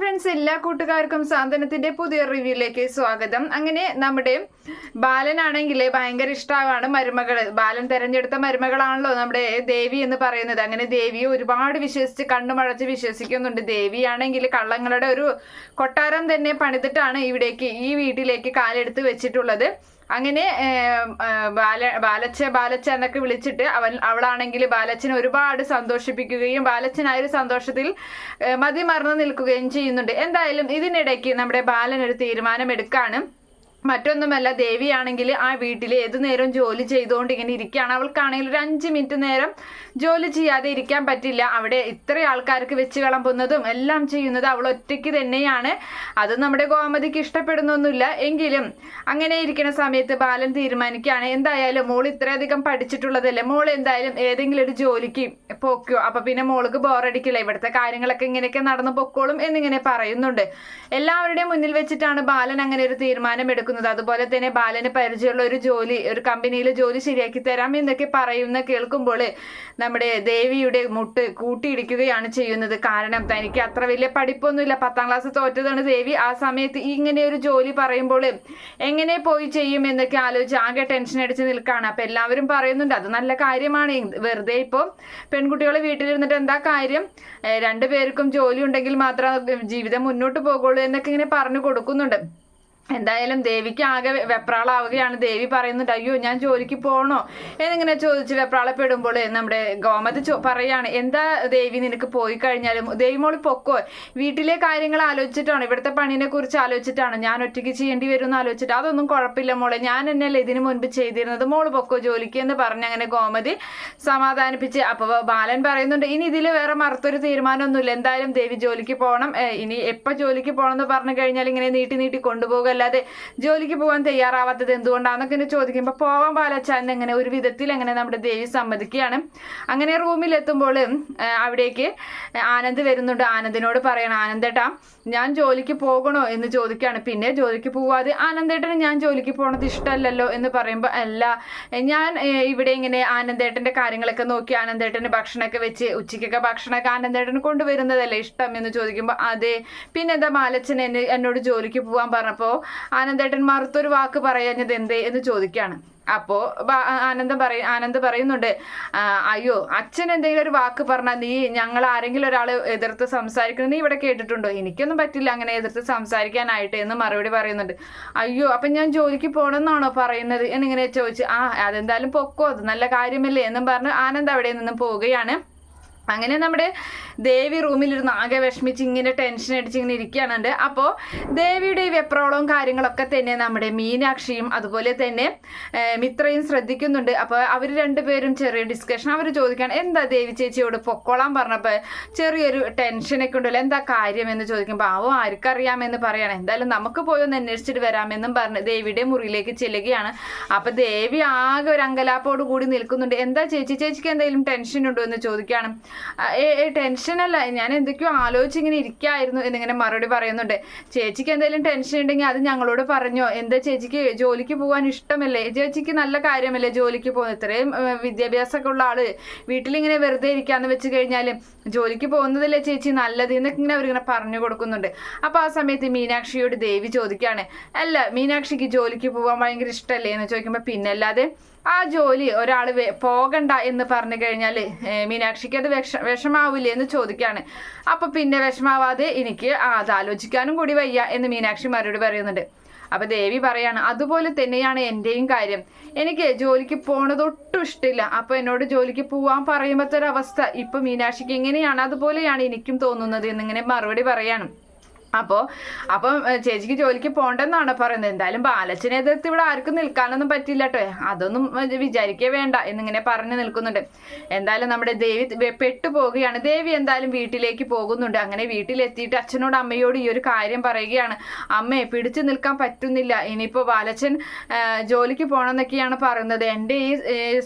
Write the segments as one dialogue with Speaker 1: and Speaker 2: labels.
Speaker 1: Friends എല്ലാ കൂട്ടുകാർക്കും സാന്ത്വനത്തിന്റെ പുതിയ റിവ്യൂയിലേക്ക് സ്വാഗതം. അങ്ങനെ നമ്മുടെ ബാലനാണെങ്കിൽ ഭയങ്കര ഇഷ്ടമാണ് മരുമകൾ ബാലൻ തെരഞ്ഞെടുത്ത മരുമകളാണല്ലോ നമ്മുടെ ദേവി എന്ന് പറയുന്നത്. അങ്ങനെ ദേവിയെ ഒരുപാട് വിശ്വസിച്ച് കണ്ണുമഴച്ച് വിശ്വസിക്കുന്നുണ്ട്. ദേവിയാണെങ്കിൽ കള്ളങ്ങളുടെ ഒരു കൊട്ടാരം തന്നെ പണിതിട്ടാണ് ഇവിടേക്ക് ഈ വീട്ടിലേക്ക് കാലെടുത്ത് വെച്ചിട്ടുള്ളത്. അങ്ങനെ ബാല ബാലച്ച ബാലച്ച എന്നൊക്കെ വിളിച്ചിട്ട് അവൻ അവളാണെങ്കിൽ ബാലച്ചനെ ഒരുപാട് സന്തോഷിപ്പിക്കുകയും ബാലച്ചൻ ആ ഒരു സന്തോഷത്തിൽ മതിമറന്ന് നിൽക്കുകയും ചെയ്യുന്നുണ്ട്. എന്തായാലും ഇതിനിടയ്ക്ക് നമ്മുടെ ബാലൻ ഒരു തീരുമാനമെടുക്കാണ്. മറ്റൊന്നുമല്ല ദേവിയാണെങ്കിൽ ആ വീട്ടിൽ ഏതു നേരം ജോലി ചെയ്തുകൊണ്ട് ഇങ്ങനെ ഇരിക്കുകയാണ്. അവൾക്കാണെങ്കിൽ ഒരു അഞ്ച് മിനിറ്റ് നേരം ജോലി ചെയ്യാതെ ഇരിക്കാൻ പറ്റില്ല. അവിടെ ഇത്ര ആൾക്കാർക്ക് വെച്ച് വിളമ്പുന്നതും എല്ലാം ചെയ്യുന്നത് അവൾ ഒറ്റയ്ക്ക് തന്നെയാണ്. അത് നമ്മുടെ ഗോമതിക്ക് ഇഷ്ടപ്പെടുന്നൊന്നുമില്ല. എങ്കിലും അങ്ങനെ ഇരിക്കുന്ന സമയത്ത് ബാലൻ തീരുമാനിക്കുകയാണ് എന്തായാലും മോൾ ഇത്രയധികം പഠിച്ചിട്ടുള്ളതല്ലേ? മോൾ എന്തായാലും ഏതെങ്കിലും ഒരു ജോലിക്ക് പോക്കോ? അപ്പൊ പിന്നെ മോൾക്ക് ബോറടിക്കില്ല? ഇവിടുത്തെ കാര്യങ്ങളൊക്കെ ഇങ്ങനെയൊക്കെ നടന്നു പൊക്കോളും എന്നിങ്ങനെ പറയുന്നുണ്ട്. എല്ലാവരുടെയും മുന്നിൽ വെച്ചിട്ടാണ് ബാലൻ അങ്ങനെ ഒരു തീരുമാനം എടുക്കുന്നത് അതുപോലെ തന്നെ ബാലന് പരിചയമുള്ള ഒരു ജോലി ഒരു കമ്പനിയിൽ ജോലി ശരിയാക്കി തരാം എന്നൊക്കെ പറയുന്ന കേൾക്കുമ്പോൾ നമ്മുടെ ദേവിയുടെ മുട്ട് കൂട്ടിയിടിക്കുകയാണ് ചെയ്യുന്നത്. കാരണം തനിക്ക് അത്ര വലിയ പഠിപ്പൊന്നുമില്ല. പത്താം ക്ലാസ് തോറ്റതാണ് ദേവി. ആ സമയത്ത് ഇങ്ങനെ ഒരു ജോലി പറയുമ്പോൾ എങ്ങനെ പോയി ചെയ്യും എന്നൊക്കെ ആലോചിച്ച് ആകെ ടെൻഷൻ അടിച്ച് നിൽക്കുകയാണ്. അപ്പം എല്ലാവരും പറയുന്നുണ്ട് അത് നല്ല കാര്യമാണ്. വെറുതെ ഇപ്പോൾ പെൺകുട്ടികൾ വീട്ടിലിരുന്നിട്ട് എന്താ കാര്യം? രണ്ടുപേർക്കും ജോലി ഉണ്ടെങ്കിൽ മാത്രം ജീവിതം മുന്നോട്ട് പോകുള്ളൂ എന്നൊക്കെ ഇങ്ങനെ പറഞ്ഞു കൊടുക്കുന്നുണ്ട്. എന്തായാലും ദേവിക്ക് ആകെ വെപ്രാളാവുകയാണ്. ദേവി പറയുന്നുണ്ട് അയ്യോ ഞാൻ ജോലിക്ക് പോകണോ എന്നിങ്ങനെ ചോദിച്ച് വെപ്രാളപ്പെടുമ്പോൾ നമ്മുടെ ഗോമതി ചോ പറയാണ് എന്താ ദേവി നിനക്ക് പോയി കഴിഞ്ഞാലും ദേവി മോളി പൊക്കോ? വീട്ടിലെ കാര്യങ്ങൾ ആലോചിച്ചിട്ടാണ്? ഇവിടുത്തെ പണിനെ കുറിച്ച് ആലോചിച്ചിട്ടാണ്? ഞാൻ ഒറ്റയ്ക്ക് ചെയ്യേണ്ടി വരും എന്ന് ആലോചിച്ചിട്ട് അതൊന്നും കുഴപ്പമില്ല മോളെ. ഞാൻ എന്നല്ലേ ഇതിനു മുൻപ് ചെയ്തിരുന്നത്. മോൾ പൊക്കോ ജോലിക്ക്? എന്ന് പറഞ്ഞ് അങ്ങനെ ഗോമതി സമാധാനിപ്പിച്ച് അപ്പോൾ ബാലൻ പറയുന്നുണ്ട് ഇനി ഇതിൽ വേറെ മറുത്തൊരു തീരുമാനമൊന്നുമില്ല. എന്തായാലും ദേവി ജോലിക്ക് പോകണം ഇനി എപ്പോൾ ജോലിക്ക് പോകണം എന്ന് പറഞ്ഞു കഴിഞ്ഞാൽ ഇങ്ങനെ നീട്ടി നീട്ടി കൊണ്ടുപോകുക അല്ലാതെ ജോലിക്ക് പോകാൻ തയ്യാറാവാത്തത് എന്തുകൊണ്ടാണെന്നൊക്കെ ഇങ്ങനെ ചോദിക്കുമ്പോൾ പോവാൻ പാലച്ചാൻ എങ്ങനെ ഒരു വിധത്തിൽ അങ്ങനെ നമ്മുടെ ദേവി സമ്മതിക്കുകയാണ്. അങ്ങനെ റൂമിലെത്തുമ്പോൾ അവിടേക്ക് ആനന്ദ് വരുന്നുണ്ട്. ആനന്ദിനോട് പറയണം ആനന്ദേട്ടാ ഞാൻ ജോലിക്ക് പോകണോ? എന്ന് ചോദിക്കുകയാണ്. പിന്നെ ജോലിക്ക് പോവാതെ ആനന്ദേട്ടന് ഞാൻ ജോലിക്ക് പോകണത് ഇഷ്ടമല്ലല്ലോ എന്ന് പറയുമ്പോൾ അല്ല ഞാൻ ഇവിടെ ഇങ്ങനെ ആനന്ദേട്ടന്റെ കാര്യങ്ങളൊക്കെ നോക്കി ആനന്ദേട്ടന് ഭക്ഷണമൊക്കെ വെച്ച് ഉച്ചയ്ക്കൊക്കെ ഭക്ഷണമൊക്കെ ആനന്ദേട്ടന് കൊണ്ടുവരുന്നതല്ലേ ഇഷ്ടം? എന്ന് ചോദിക്കുമ്പോൾ അതെ. പിന്നെന്താ മാലച്ചൻ എന്നെ എന്നോട് ജോലിക്ക് പോകാൻ പറഞ്ഞപ്പോൾ ആനന്ദേട്ടൻ മറുത്തൊരു വാക്ക് പറയാഞ്ഞത് എന്തേ എന്ന് ചോദിക്കുകയാണ് അപ്പോ ആനന്ദം പറയ ആനന്ദ് പറയുന്നുണ്ട് അയ്യോ അച്ഛൻ എന്തെങ്കിലും ഒരു വാക്ക് പറഞ്ഞാൽ നീ ഞങ്ങൾ ആരെങ്കിലും ഒരാൾ എതിർത്ത് സംസാരിക്കുന്നത് നീ ഇവിടെ കേട്ടിട്ടുണ്ടോ? എനിക്കൊന്നും പറ്റില്ല അങ്ങനെ എതിർത്ത് സംസാരിക്കാനായിട്ട് എന്ന് മറുപടി പറയുന്നുണ്ട്. അയ്യോ അപ്പം ഞാൻ ജോലിക്ക് പോകണമെന്നാണോ പറയുന്നത്? എന്നിങ്ങനെ ചോദിച്ച് ആ അതെന്തായാലും പൊക്കോ അത് നല്ല കാര്യമല്ലേ എന്നും പറഞ്ഞ് ആനന്ദ് അവിടെ നിന്നും പോവുകയാണ്. അങ്ങനെ നമ്മുടെ ദേവി റൂമിലിരുന്ന് ആകെ വിഷമിച്ച് ഇങ്ങനെ ടെൻഷൻ അടിച്ച് ഇങ്ങനെ ഇരിക്കുകയാണുണ്ട്. അപ്പോൾ ദേവിയുടെ ഈ വെപ്രോളവും കാര്യങ്ങളൊക്കെ തന്നെ നമ്മുടെ മീനാക്ഷിയും അതുപോലെ തന്നെ മിത്രയും ശ്രദ്ധിക്കുന്നുണ്ട്. അപ്പോൾ അവർ രണ്ടുപേരും ചെറിയ ഡിസ്കഷൻ അവർ ചോദിക്കാൻ എന്താ ദേവി ചേച്ചിയോട് പൊക്കോളാൻ പറഞ്ഞപ്പോൾ ചെറിയൊരു ടെൻഷനൊക്കെ ഉണ്ടല്ലോ എന്താ കാര്യം? എന്ന് ചോദിക്കുമ്പോൾ ആവോ ആർക്കറിയാമെന്ന് പറയണം. എന്തായാലും നമുക്ക് പോയി ഒന്ന് അന്വേഷിച്ചിട്ട് വരാമെന്നും പറഞ്ഞ് ദേവിയുടെ മുറിയിലേക്ക് ചെല്ലുകയാണ്. അപ്പോൾ ദേവി ആകെ ഒരു അങ്കലാപ്പോട് കൂടി നിൽക്കുന്നുണ്ട്. എന്താ ചേച്ചി? ചേച്ചിക്ക് എന്തെങ്കിലും ടെൻഷൻ ഉണ്ടോ എന്ന് ചോദിക്കുകയാണ്. ടെൻഷനല്ല ഞാൻ എന്തൊക്കെയോ ആലോചിച്ച് ഇങ്ങനെ ഇരിക്കായിരുന്നു എന്നിങ്ങനെ മറുപടി പറയുന്നുണ്ട്. ചേച്ചിക്ക് എന്തെങ്കിലും ടെൻഷൻ ഉണ്ടെങ്കിൽ അത് ഞങ്ങളോട് പറഞ്ഞോ. എന്താ ചേച്ചിക്ക് ജോലിക്ക് പോകാൻ ഇഷ്ടമല്ലേ? ചേച്ചിക്ക് നല്ല കാര്യമല്ലേ ജോലിക്ക് പോകുന്നത്? ഇത്രയും വിദ്യാഭ്യാസമൊക്കെ ഉള്ള ആൾ വീട്ടിലിങ്ങനെ വെറുതെ ഇരിക്കാന്ന് വെച്ച് കഴിഞ്ഞാൽ ജോലിക്ക് പോകുന്നതല്ലേ ചേച്ചി നല്ലത് എന്നൊക്കെ ഇങ്ങനെ അവരിങ്ങനെ പറഞ്ഞു കൊടുക്കുന്നുണ്ട്. അപ്പോൾ ആ സമയത്ത് മീനാക്ഷിയോട് ദേവി ചോദിക്കുകയാണ് അല്ല മീനാക്ഷിക്ക് ജോലിക്ക് പോകാൻ ഭയങ്കര ഇഷ്ടമല്ലേ? എന്ന് ചോദിക്കുമ്പോൾ പിന്നല്ലാതെ ആ ജോലി ഒരാൾ പോകണ്ട എന്ന് പറഞ്ഞു കഴിഞ്ഞാൽ മീനാക്ഷിക്ക് അത് വിഷ വിഷമാവില്ലേ എന്ന് ചോദിക്കുകയാണ് അപ്പോൾ പിന്നെ വിഷമാവാതെ എനിക്ക് അത് ആലോചിക്കാനും കൂടി വയ്യ എന്ന് മീനാക്ഷി മറുപടി പറയുന്നുണ്ട്. അപ്പോൾ ദേവി പറയാണ് അതുപോലെ തന്നെയാണ് എന്റെയും കാര്യം. എനിക്ക് ജോലിക്ക് പോണത് ഒട്ടും ഇഷ്ടമില്ല. അപ്പോൾ എന്നോട് ജോലിക്ക് പോവാൻ പറയുമ്പോഴത്തെ ഒരു അവസ്ഥ ഇപ്പം മീനാക്ഷിക്ക് എങ്ങനെയാണ് അതുപോലെയാണ് എനിക്കും തോന്നുന്നത് എന്നിങ്ങനെ മറുപടി പറയാണ്. അപ്പോൾ അപ്പം ചേച്ചിക്ക് ജോലിക്ക് പോകണ്ടെന്നാണ് പറയുന്നത്. എന്തായാലും ബാലച്ചനെ എതിർത്ത് ഇവിടെ ആർക്കും നിൽക്കാനൊന്നും പറ്റില്ല കേട്ടോ. അതൊന്നും വിചാരിക്കേ വേണ്ട എന്നിങ്ങനെ പറഞ്ഞു നിൽക്കുന്നുണ്ട്. എന്തായാലും നമ്മുടെ ദേവി പെട്ടു പോവുകയാണ്. ദേവി എന്തായാലും വീട്ടിലേക്ക് പോകുന്നുണ്ട്. അങ്ങനെ വീട്ടിലെത്തിയിട്ട് അച്ഛനോട് അമ്മയോട് ഈ ഒരു കാര്യം പറയുകയാണ്. അമ്മയെ പിടിച്ചു നിൽക്കാൻ പറ്റുന്നില്ല. ഇനിയിപ്പോൾ ബാലച്ചൻ ജോലിക്ക് പോകണമെന്നൊക്കെയാണ് പറയുന്നത്. എന്റെ ഈ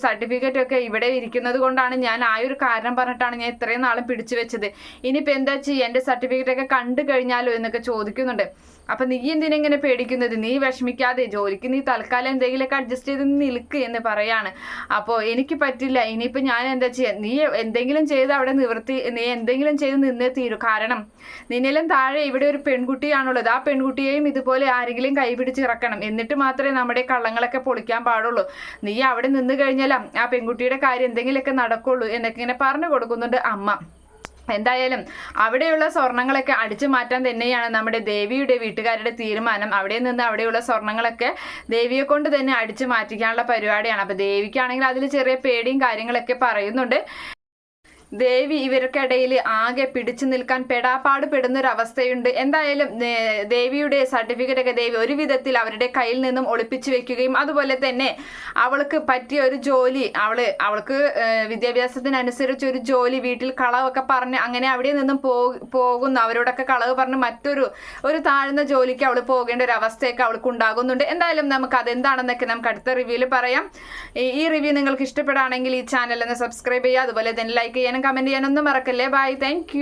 Speaker 1: സർട്ടിഫിക്കറ്റ് ഒക്കെ ഇവിടെ ഇരിക്കുന്നത് കൊണ്ടാണ് ഞാൻ ആ ഒരു കാരണം പറഞ്ഞിട്ടാണ് ഞാൻ ഇത്രയും നാളും പിടിച്ചു വെച്ചത്. ഇനിയിപ്പോൾ എന്താ ചെയ്യുക എന്റെ സർട്ടിഫിക്കറ്റ് ഒക്കെ കണ്ടു കഴിഞ്ഞാലോ? എന്നൊക്കെ ചോദിക്കുന്നുണ്ട്. അപ്പൊ നീ എന്തിനാ ഇങ്ങനെ പേടിക്കുന്നത്? നീ വിഷമിക്കാതെ ജോലിക്ക് നീ തൽക്കാലം എന്തെങ്കിലുമൊക്കെ അഡ്ജസ്റ്റ് ചെയ്ത് നിൽക്ക് എന്ന് പറയാണ്. അപ്പോൾ എനിക്ക് പറ്റില്ല. ഇനിയിപ്പോൾ ഞാൻ എന്താ ചെയ്യുക നീ എന്തെങ്കിലും ചെയ്ത് അവിടെ നിവർത്തി നീ എന്തെങ്കിലും ചെയ്ത് നിന്നേ തീരൂ. കാരണം നിന്നെല്ലാം താഴെ ഇവിടെ ഒരു പെൺകുട്ടിയാണുള്ളത്. ആ പെൺകുട്ടിയെയും ഇതുപോലെ ആരെങ്കിലും കൈപിടിച്ച് ഇറക്കണം. എന്നിട്ട് മാത്രമേ നമ്മുടെ കള്ളങ്ങളൊക്കെ പൊളിക്കാൻ പാടുള്ളൂ. നീ അവിടെ നിന്ന് കഴിഞ്ഞാൽ ആ പെൺകുട്ടിയുടെ കാര്യം എന്തെങ്കിലുമൊക്കെ നടക്കുള്ളൂ എന്നൊക്കെ ഇങ്ങനെ പറഞ്ഞു കൊടുക്കുന്നുണ്ട് അമ്മ. എന്തായാലും അവിടെയുള്ള സ്വർണങ്ങളൊക്കെ അടിച്ചു മാറ്റാൻ തന്നെയാണ് നമ്മുടെ ദേവിയുടെ വീട്ടുകാരുടെ തീരുമാനം. അവിടെ നിന്ന് അവിടെയുള്ള സ്വർണങ്ങളൊക്കെ ദേവിയെ കൊണ്ട് തന്നെ അടിച്ചു മാറ്റിക്കാനുള്ള പരിപാടിയാണ്. അപ്പൊ ദേവിക്കാണെങ്കിൽ അതിൽ ചെറിയ പേടിയും കാര്യങ്ങളൊക്കെ പറയുന്നുണ്ട്. ദേവി ഇവർക്കിടയിൽ ആകെ പിടിച്ചു നിൽക്കാൻ പെടാപ്പാട് പെടുന്നൊരവസ്ഥയുണ്ട് എന്തായാലും ദേവിയുടെ സർട്ടിഫിക്കറ്റ് ഒക്കെ ദേവി ഒരു വിധത്തിൽ അവരുടെ കയ്യിൽ നിന്നും ഒളിപ്പിച്ചു വെക്കുകയും അതുപോലെ തന്നെ അവൾക്ക് പറ്റിയ ഒരു ജോലി അവൾ അവൾക്ക് വിദ്യാഭ്യാസത്തിനനുസരിച്ച് ഒരു ജോലി വീട്ടിൽ കളവൊക്കെ പറഞ്ഞ് അങ്ങനെ അവിടെ നിന്നും പോകുന്ന അവരോടൊക്കെ കളവ് പറഞ്ഞ് മറ്റൊരു ഒരു താഴ്ന്ന ജോലിക്ക് അവൾ പോകേണ്ട ഒരു അവസ്ഥയൊക്കെ അവൾക്ക് ഉണ്ടാകുന്നുണ്ട്. എന്തായാലും നമുക്ക് അതെന്താണെന്നൊക്കെ നമുക്ക് അടുത്ത റിവ്യൂവിൽ പറയാം. ഈ- റിവ്യൂ നിങ്ങൾക്ക് ഇഷ്ടപ്പെടുകയാണെങ്കിൽ ഈ ചാനൽ ഒന്ന് സബ്സ്ക്രൈബ് ചെയ്യുക അതുപോലെ തന്നെ ലൈക്ക് ചെയ്യാനും കമന്റ് ചെയ്യാനൊന്നും മറക്കല്ലേ. Bye thank